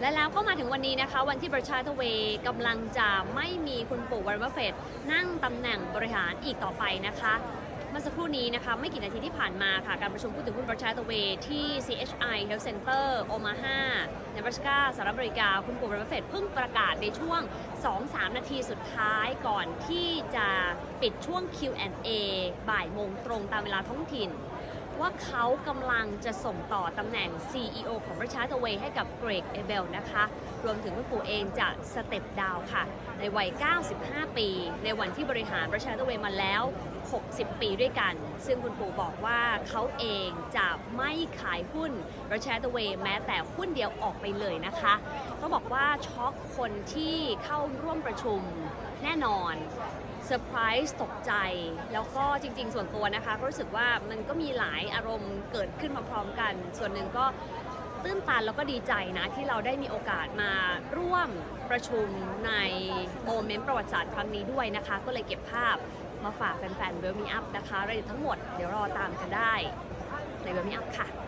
และแล้วก็มาถึงวันนี้นะคะ วันที่ประชาทเวกำลังจะไม่มีคุณปู่วอร์เรนบัฟเฟตนั่งตำแหน่งบริหารอีกต่อไปนะคะเมื่อสักครู่นี้นะคะไม่กี่นาทีที่ผ่านมาค่ะ การประชุมผู้ถือหุ้นประชาทเวที่ CHI Health Center Omaha เนบราสกาสหรัฐอเมริกา คุณปู่วอร์เฟตเพิ่งประกาศในช่วง 2-3 นาทีสุดท้ายก่อนที่จะปิดช่วง Q&A บ่ายโมงตรงตามเวลาท้องถิ่น ว่าเขากำลังจะส่งต่อตำแหน่ง CEO ของประชาทเวย์ให้กับเกรกเอเบลนะคะ รวมถึงคุณปู่เองจะสเต็ปดาวค่ะ ในวัย 95 ปี ในวันที่บริหารประชาทเวย์มาแล้ว 60 ปีด้วยกัน ซึ่งคุณปู่บอกว่าเขาเองจะไม่ขายหุ้นประชาทเวย์แม้แต่หุ้นเดียวออกไปเลยนะคะต้องบอกว่าช็อกคนที่เข้าร่วมประชุมแน่นอนเซอร์ไพรส์ตกใจ แล้วก็จริงๆ ส่วนตัวนะคะ ก็รู้สึกว่ามันก็มีหลายอารมณ์เกิดขึ้นมาพร้อมกัน ส่วนหนึ่งก็ตื้นตันแล้วก็ดีใจนะที่เราได้มีโอกาสมาร่วมประชุมในโมเมนต์ประวัติศาสตร์ครั้งนี้ด้วยนะคะ ก็เลยเก็บภาพมาฝากแฟนๆเวลมีอัพนะคะรายละเอียดทั้งหมดเดี๋ยวรอตามกันได้ในเวลมีอัพค่ะ